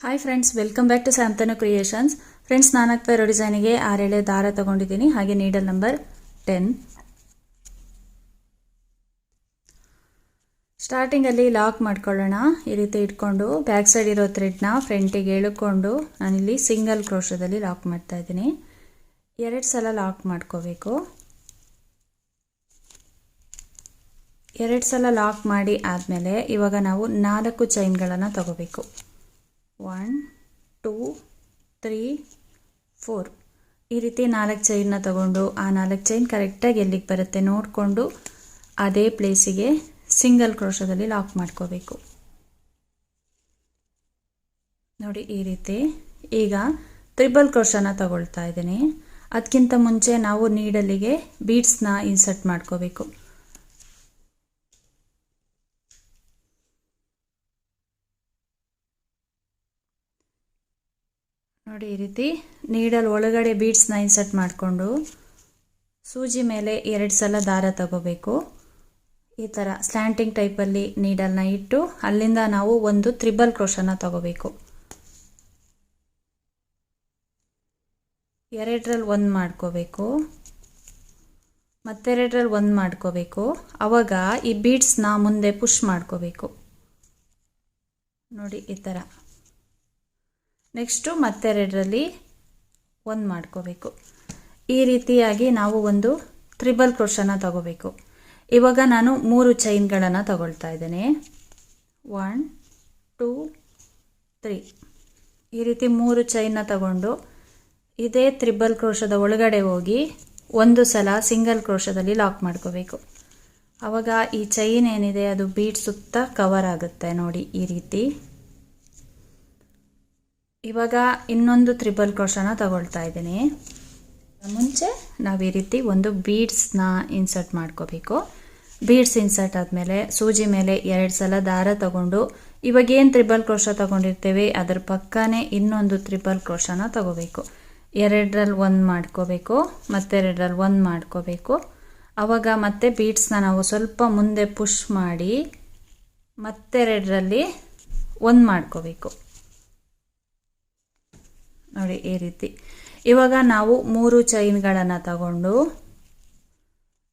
Hi friends welcome back to Santanu Creations friends ನಾಲ್ಕು ಇರೋ ಡಿಸೈನಿಗೆ ಆರೇಳೆ ದಾರ ತಗೊಂಡಿದ್ದೀನಿ. ಹಾಗೆ ನೀಡಲ್ ನಂಬರ್ ಟೆನ್ ಸ್ಟಾರ್ಟಿಂಗಲ್ಲಿ ಲಾಕ್ ಮಾಡ್ಕೊಳ್ಳೋಣ. ಈ ರೀತಿ ಇಟ್ಕೊಂಡು ಬ್ಯಾಕ್ ಸೈಡ್ ಇರೋ ಥ್ರೆಡ್ನ ಫ್ರಂಟಿಗೆ ಎಳ್ಕೊಂಡು ನಾನಿಲ್ಲಿ ಸಿಂಗಲ್ ಕ್ರೋಶದಲ್ಲಿ ಲಾಕ್ ಮಾಡ್ತಾ ಇದ್ದೀನಿ. ಎರಡು ಸಲ ಲಾಕ್ ಮಾಡ್ಕೋಬೇಕು. ಎರಡು ಸಲ ಲಾಕ್ ಮಾಡಿ ಆದಮೇಲೆ ಇವಾಗ ನಾವು ನಾಲ್ಕು ಚೈನ್ಗಳನ್ನು ತಗೋಬೇಕು. ಒನ್ ಟೂ ತ್ರೀ ಫೋರ್ ಈ ರೀತಿ ನಾಲ್ಕು ಚೈನ್ನ ತಗೊಂಡು ಆ ನಾಲ್ಕು ಚೈನ್ ಕರೆಕ್ಟಾಗಿ ಎಲ್ಲಿಗೆ ಬರುತ್ತೆ ನೋಡಿಕೊಂಡು ಅದೇ ಪ್ಲೇಸಿಗೆ ಸಿಂಗಲ್ ಕ್ರೋಶದಲ್ಲಿ ಲಾಕ್ ಮಾಡ್ಕೋಬೇಕು. ನೋಡಿ ಈ ರೀತಿ ಈಗ ತ್ರಿಬಲ್ ಕ್ರೋಶನ ತಗೊಳ್ತಾ ಇದ್ದೀನಿ. ಅದಕ್ಕಿಂತ ಮುಂಚೆ ನಾವು ನೀಡಲಿಗೆ ಬೀಡ್ಸ್ನ ಇನ್ಸರ್ಟ್ ಮಾಡ್ಕೋಬೇಕು. ನೋಡಿ ಈ ರೀತಿ ನೀಡಲ್ ಒಳಗಡೆ ಬೀಡ್ಸ್ನ ಇನ್ಸರ್ಟ್ ಮಾಡಿಕೊಂಡು ಸೂಜಿ ಮೇಲೆ ಎರಡು ಸಲ ದಾರ ತಗೋಬೇಕು. ಈ ಥರ ಸ್ಲ್ಯಾಂಟಿಂಗ್ ಟೈಪಲ್ಲಿ ನೀಡಲ್ನ ಇಟ್ಟು ಅಲ್ಲಿಂದ ನಾವು ಒಂದು ತ್ರಿಬಲ್ ಕ್ರೋಶನ ತಗೋಬೇಕು. ಎರಡರಲ್ಲಿ ಒಂದು ಮಾಡ್ಕೋಬೇಕು. ಮತ್ತೆರಡರಲ್ಲಿ ಒಂದು ಮಾಡ್ಕೋಬೇಕು. ಆವಾಗ ಈ ಬೀಡ್ಸ್ನ ಮುಂದೆ ಪುಷ್ ಮಾಡ್ಕೋಬೇಕು. ನೋಡಿ ಈ ಥರ ನೆಕ್ಸ್ಟು ಮತ್ತೆರಡರಲ್ಲಿ ಒಂದು ಮಾಡ್ಕೋಬೇಕು. ಈ ರೀತಿಯಾಗಿ ನಾವು ಒಂದು ತ್ರಿಬಲ್ ಕ್ರೋಶನ ತಗೋಬೇಕು. ಇವಾಗ ನಾನು ಮೂರು ಚೈನ್ಗಳನ್ನು ತಗೊಳ್ತಾ ಇದ್ದೇನೆ. ಒನ್ ಟೂ ತ್ರೀ ಈ ರೀತಿ ಮೂರು ಚೈನ್ನ ತಗೊಂಡು ಇದೇ ತ್ರಿಬಲ್ ಕ್ರೋಶದ ಒಳಗಡೆ ಹೋಗಿ ಒಂದು ಸಲ ಸಿಂಗಲ್ ಕ್ರೋಶದಲ್ಲಿ ಲಾಕ್ ಮಾಡ್ಕೋಬೇಕು. ಆವಾಗ ಈ ಚೈನ್ ಏನಿದೆ ಅದು ಬೀಟ್ ಸುತ್ತ ಕವರ್ ಆಗುತ್ತೆ ನೋಡಿ ಈ ರೀತಿ. ಇವಾಗ ಇನ್ನೊಂದು ತ್ರಿಬಲ್ ಕ್ರೋಶನ ತಗೊಳ್ತಾ ಇದ್ದೀನಿ. ಮುಂಚೆ ನಾವು ಈ ರೀತಿ ಒಂದು ಬೀಡ್ಸ್ನ ಇನ್ಸರ್ಟ್ ಮಾಡ್ಕೋಬೇಕು. ಬೀಡ್ಸ್ ಇನ್ಸರ್ಟ್ ಆದಮೇಲೆ ಸೂಜಿ ಮೇಲೆ ಎರಡು ಸಲ ದಾರ ತಗೊಂಡು ಇವಾಗ ಏನು ತ್ರಿಬಲ್ ಕ್ರೋಶ ತಗೊಂಡಿರ್ತೇವೆ ಅದ್ರ ಪಕ್ಕನೇ ಇನ್ನೊಂದು ತ್ರಿಬಲ್ ಕ್ರೋಶನ ತಗೋಬೇಕು. ಎರಡರಲ್ಲಿ ಒಂದು ಮಾಡ್ಕೋಬೇಕು, ಮತ್ತೆರಡರಲ್ಲಿ ಒಂದು ಮಾಡ್ಕೋಬೇಕು. ಆವಾಗ ಮತ್ತೆ ಬೀಡ್ಸ್ನ ನಾವು ಸ್ವಲ್ಪ ಮುಂದೆ ಪುಷ್ ಮಾಡಿ ಮತ್ತೆರಡರಲ್ಲಿ ಒಂದು ಮಾಡ್ಕೋಬೇಕು. ನೋಡಿ ಈ ರೀತಿ. ಇವಾಗ ನಾವು ಮೂರು ಚೈನ್ಗಳನ್ನು ತಗೊಂಡು,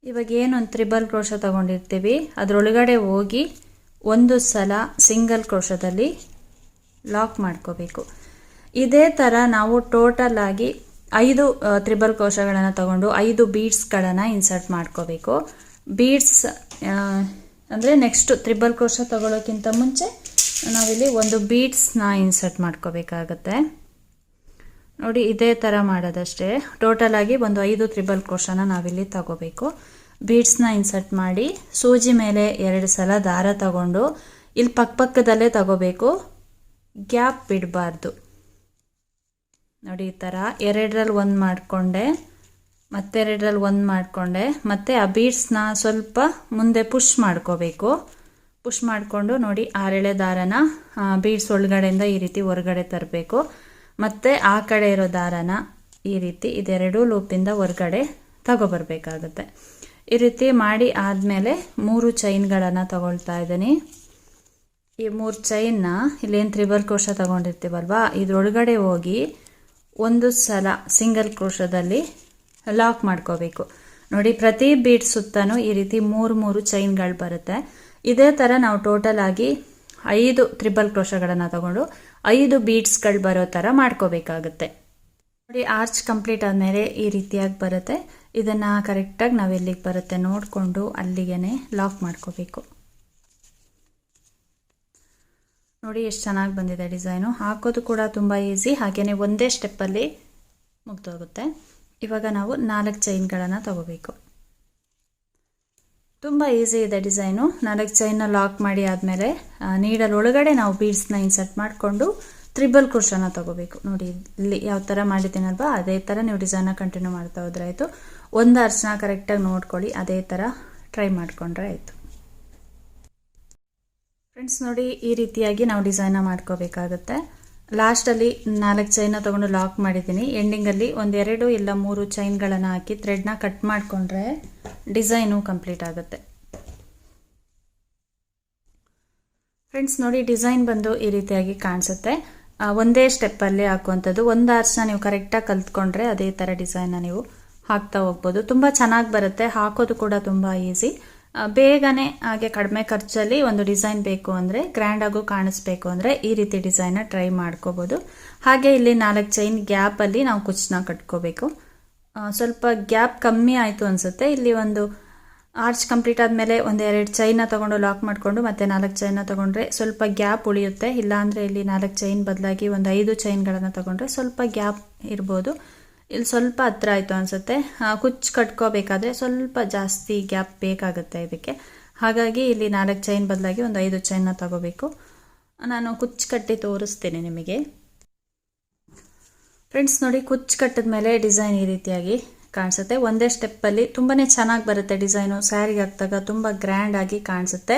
ಇವಾಗ ಏನೊಂದು ತ್ರಿಬಲ್ ಕ್ರೋಶ ತಗೊಂಡಿರ್ತೀವಿ, ಅದರೊಳಗಡೆ ಹೋಗಿ ಒಂದು ಸಲ ಸಿಂಗಲ್ ಕ್ರೋಶದಲ್ಲಿ ಲಾಕ್ ಮಾಡ್ಕೋಬೇಕು. ಇದೇ ಥರ ನಾವು ಟೋಟಲ್ ಆಗಿ ಐದು ತ್ರಿಬಲ್ ಕ್ರೋಶಗಳನ್ನು ತಗೊಂಡು ಐದು ಬೀಡ್ಸ್ಗಳನ್ನು ಇನ್ಸರ್ಟ್ ಮಾಡ್ಕೋಬೇಕು. ಬೀಡ್ಸ್ ಅಂದರೆ ನೆಕ್ಸ್ಟ್ ತ್ರಿಬಲ್ ಕ್ರೋಶ ತಗೊಳ್ಳೋಕ್ಕಿಂತ ಮುಂಚೆ ನಾವಿಲ್ಲಿ ಒಂದು ಬೀಡ್ಸ್ನ ಇನ್ಸರ್ಟ್ ಮಾಡ್ಕೋಬೇಕಾಗತ್ತೆ. ನೋಡಿ, ಇದೇ ಥರ ಮಾಡೋದಷ್ಟೇ. ಟೋಟಲ್ ಆಗಿ ಒಂದು ಐದು ತ್ರಿಬಲ್ ಕ್ರೋಶನ ನಾವಿಲ್ಲಿ ತಗೋಬೇಕು. ಬೀಡ್ಸ್ನ ಇನ್ಸರ್ಟ್ ಮಾಡಿ, ಸೂಜಿ ಮೇಲೆ ಎರಡು ಸಲ ದಾರ ತಗೊಂಡು ಇಲ್ಲಿ ಪಕ್ಕಪಕ್ಕದಲ್ಲೇ ತಗೋಬೇಕು. ಗ್ಯಾಪ್ ಬಿಡಬಾರ್ದು. ನೋಡಿ, ಈ ಥರ ಎರಡರಲ್ಲಿ ಒಂದು ಮಾಡಿಕೊಂಡೆ ಮತ್ತೆರಡರಲ್ಲಿ ಒಂದು ಮಾಡಿಕೊಂಡೆ, ಮತ್ತು ಆ ಬೀಡ್ಸ್ನ ಸ್ವಲ್ಪ ಮುಂದೆ ಪುಷ್ ಮಾಡ್ಕೋಬೇಕು. ಪುಷ್ ಮಾಡಿಕೊಂಡು ನೋಡಿ, ಆರೆಳೆ ದಾರನ ಬೀಡ್ಸ್ ಒಳಗಡೆಯಿಂದ ಈ ರೀತಿ ಹೊರಗಡೆ ತರಬೇಕು. ಮತ್ತು ಆ ಕಡೆ ಇರೋ ದಾರನ ಈ ರೀತಿ ಇದೆರಡೂ ಲೂಪಿಂದ ಹೊರಗಡೆ ತಗೊಬರ್ಬೇಕಾಗುತ್ತೆ. ಈ ರೀತಿ ಮಾಡಿ ಆದಮೇಲೆ ಮೂರು ಚೈನ್ಗಳನ್ನು ತಗೊಳ್ತಾ ಇದ್ದೀನಿ. ಈ ಮೂರು ಚೈನ್ನ ಇಲ್ಲೇನು ತ್ರಿಬಲ್ ಕ್ರೋಶ ತಗೊಂಡಿರ್ತೀವಲ್ವಾ? ಇದ್ರೊಳಗಡೆ ಹೋಗಿ ಒಂದು ಸಲ ಸಿಂಗಲ್ ಕ್ರೋಶದಲ್ಲಿ ಲಾಕ್ ಮಾಡ್ಕೋಬೇಕು. ನೋಡಿ, ಪ್ರತಿ ಬೀಟ್ ಸುತ್ತಲೂ ಈ ರೀತಿ ಮೂರು ಮೂರು ಚೈನ್ಗಳು ಬರುತ್ತೆ. ಇದೇ ಥರ ನಾವು ಟೋಟಲ್ ಆಗಿ ಐದು ತ್ರಿಬಲ್ ಕ್ರೋಶಗಳನ್ನು ತಗೊಂಡು ಐದು ಬೀಡ್ಸ್ಗಳು ಬರೋ ಥರ ಮಾಡ್ಕೋಬೇಕಾಗುತ್ತೆ. ನೋಡಿ ಆರ್ಚ್ ಕಂಪ್ಲೀಟ್ ಆದಮೇಲೆ ಈ ರೀತಿಯಾಗಿ ಬರುತ್ತೆ. ಇದನ್ನು ಕರೆಕ್ಟಾಗಿ ನಾವು ಎಲ್ಲಿಗೆ ಬರುತ್ತೆ ನೋಡಿಕೊಂಡು ಅಲ್ಲಿಗೆ ಲಾಕ್ ಮಾಡ್ಕೋಬೇಕು. ನೋಡಿ, ಎಷ್ಟು ಚೆನ್ನಾಗಿ ಬಂದಿದೆ ಡಿಸೈನು. ಹಾಕೋದು ಕೂಡ ತುಂಬ ಈಸಿ ಹಾಗೆಯೇ ಒಂದೇ ಸ್ಟೆಪ್ಪಲ್ಲಿ ಮುಗ್ದೋಗುತ್ತೆ. ಇವಾಗ ನಾವು ನಾಲ್ಕು ಚೈನ್ಗಳನ್ನು ತಗೋಬೇಕು. ತುಂಬ ಈಸಿ ಇದೆ ಡಿಸೈನು ನಾಲ್ಕು ಚೈನ್ನ ಲಾಕ್ ಮಾಡಿ ಆದಮೇಲೆ ನೀಡಲ್ ಒಳಗಡೆ ನಾವು ಬೀಡ್ಸ್ನ ಇನ್ಸರ್ಟ್ ಮಾಡಿಕೊಂಡು ತ್ರಿಬಲ್ ಕುರ್ಷನ ತಗೋಬೇಕು. ನೋಡಿ, ಇಲ್ಲಿ ಯಾವ ಥರ ಮಾಡಿದ್ದೀನಲ್ವಾ, ಅದೇ ಥರ ನೀವು ಡಿಸೈನ ಕಂಟಿನ್ಯೂ ಮಾಡ್ತಾ ಹೋದ್ರೆ ಆಯಿತು. ಒಂದು ಅರ್ಚನ ಕರೆಕ್ಟಾಗಿ ನೋಡ್ಕೊಳ್ಳಿ, ಅದೇ ಥರ ಟ್ರೈ ಮಾಡಿಕೊಂಡ್ರೆ ಆಯಿತು. ಫ್ರೆಂಡ್ಸ್ ನೋಡಿ, ಈ ರೀತಿಯಾಗಿ ನಾವು ಡಿಸೈನ ಮಾಡ್ಕೋಬೇಕಾಗುತ್ತೆ. ಲಾಸ್ಟಲ್ಲಿ ನಾಲ್ಕು ಚೈನ ತೊಗೊಂಡು ಲಾಕ್ ಮಾಡಿದ್ದೀನಿ. ಎಂಡಿಂಗಲ್ಲಿ ಒಂದೆರಡು ಇಲ್ಲ ಮೂರು ಚೈನ್ಗಳನ್ನು ಹಾಕಿ ಥ್ರೆಡ್ನ ಕಟ್ ಮಾಡಿಕೊಂಡ್ರೆ ಡಿಸೈನು ಕಂಪ್ಲೀಟ್ ಆಗುತ್ತೆ. ಫ್ರೆಂಡ್ಸ್ ನೋಡಿ ಡಿಸೈನ್ ಬಂದು ಈ ರೀತಿಯಾಗಿ ಕಾಣಿಸುತ್ತೆ. ಒಂದೇ ಸ್ಟೆಪ್ಪಲ್ಲಿ ಹಾಕುವಂಥದ್ದು. ಒಂದು ಆರ್ಸ್ನ ನೀವು ಕರೆಕ್ಟಾಗಿ ಕಲ್ತ್ಕೊಂಡ್ರೆ ಅದೇ ಥರ ಡಿಸೈನ್ನ ನೀವು ಹಾಕ್ತಾ ಹೋಗ್ಬೋದು. ತುಂಬ ಚೆನ್ನಾಗಿ ಬರುತ್ತೆ. ಹಾಕೋದು ಕೂಡ ತುಂಬ ಈಸಿ ಬೇಗನೆ ಹಾಗೆ ಕಡಿಮೆ ಖರ್ಚಲ್ಲಿ ಒಂದು ಡಿಸೈನ್ ಬೇಕು ಅಂದರೆ ಗ್ರ್ಯಾಂಡಾಗೂ ಕಾಣಿಸ್ಬೇಕು ಅಂದರೆ ಈ ರೀತಿ ಡಿಸೈನ್ನ ಟ್ರೈ ಮಾಡ್ಕೋಬೋದು. ಹಾಗೆ ಇಲ್ಲಿ ನಾಲ್ಕು ಚೈನ್ ಗ್ಯಾಪಲ್ಲಿ ನಾವು ಕುಚ್ಚನ್ನ ಕಟ್ಕೋಬೇಕು. ಸ್ವಲ್ಪ ಗ್ಯಾಪ್ ಕಮ್ಮಿ ಆಯಿತು ಅನಿಸುತ್ತೆ. ಇಲ್ಲಿ ಒಂದು ಆರ್ಚ್ ಕಂಪ್ಲೀಟ್ ಆದಮೇಲೆ ಒಂದು ಎರಡು ಚೈನ ತೊಗೊಂಡು ಲಾಕ್ ಮಾಡಿಕೊಂಡು ಮತ್ತೆ ನಾಲ್ಕು ಚೈನ ತೊಗೊಂಡ್ರೆ ಸ್ವಲ್ಪ ಗ್ಯಾಪ್ ಉಳಿಯುತ್ತೆ. ಇಲ್ಲಾಂದರೆ ಇಲ್ಲಿ ನಾಲ್ಕು ಚೈನ್ ಬದಲಾಗಿ ಒಂದು ಐದು ಚೈನ್ಗಳನ್ನು ತೊಗೊಂಡ್ರೆ ಸ್ವಲ್ಪ ಗ್ಯಾಪ್ ಇರ್ಬೋದು. ಇಲ್ಲಿ ಸ್ವಲ್ಪ ಹತ್ರ ಆಯಿತು ಅನಿಸುತ್ತೆ. ಕುಚ್ಚು ಕಟ್ಕೋಬೇಕಾದ್ರೆ ಸ್ವಲ್ಪ ಜಾಸ್ತಿ ಗ್ಯಾಪ್ ಬೇಕಾಗುತ್ತೆ ಇದಕ್ಕೆ. ಹಾಗಾಗಿ ಇಲ್ಲಿ ನಾಲ್ಕು ಚೈನ್ ಬದಲಾಗಿ ಒಂದು ಐದು ಚೈನ್ನ ತಗೋಬೇಕು. ನಾನು ಕುಚ್ಚು ಕಟ್ಟಿ ತೋರಿಸ್ತೀನಿ ನಿಮಗೆ. ಫ್ರೆಂಡ್ಸ್, ನೋಡಿ, ಕುಚ್ಚು ಕಟ್ಟಿದ ಮೇಲೆ ಡಿಸೈನ್ ಈ ರೀತಿಯಾಗಿ ಕಾಣಿಸುತ್ತೆ. ಒಂದೇ ಸ್ಟೆಪ್ಪಲ್ಲಿ ತುಂಬಾ ಚೆನ್ನಾಗಿ ಬರುತ್ತೆ ಡಿಸೈನು. ಸ್ಯಾರಿಗೆ ಹಾಕಿದಾಗ ತುಂಬ ಗ್ರ್ಯಾಂಡ್ ಆಗಿ ಕಾಣಿಸುತ್ತೆ.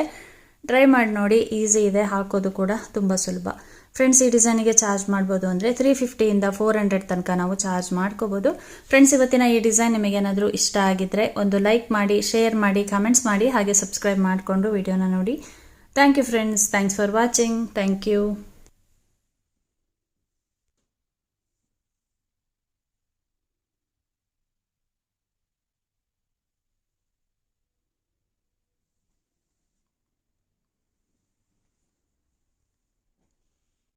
ಟ್ರೈ ಮಾಡಿ ನೋಡಿ, ಈಸಿ ಇದೆ. ಹಾಕೋದು ಕೂಡ ತುಂಬ ಸುಲಭ. ಫ್ರೆಂಡ್ಸ್ ಈ ಡಿಸೈನಿಗೆ ಚಾರ್ಜ್ ಮಾಡ್ಬೋದು ಅಂದರೆ ತ್ರೀ ಫಿಫ್ಟಿಯಿಂದ ಫೋರ್ ಹಂಡ್ರೆಡ್ ತನಕ ನಾವು ಚಾರ್ಜ್ ಮಾಡ್ಕೋಬೋದು. ಫ್ರೆಂಡ್ಸ್ ಇವತ್ತಿನ ಈ ಡಿಸೈನ್ ನಿಮಗೇನಾದರೂ ಇಷ್ಟ ಆಗಿದ್ರೆ ಒಂದು ಲೈಕ್ ಮಾಡಿ ಶೇರ್ ಮಾಡಿ ಕಮೆಂಟ್ಸ್ ಮಾಡಿ, ಹಾಗೆ ಸಬ್ಸ್ಕ್ರೈಬ್ ಮಾಡಿಕೊಂಡು ವಿಡಿಯೋನ ನೋಡಿ. Thank you friends thanks for watching thank you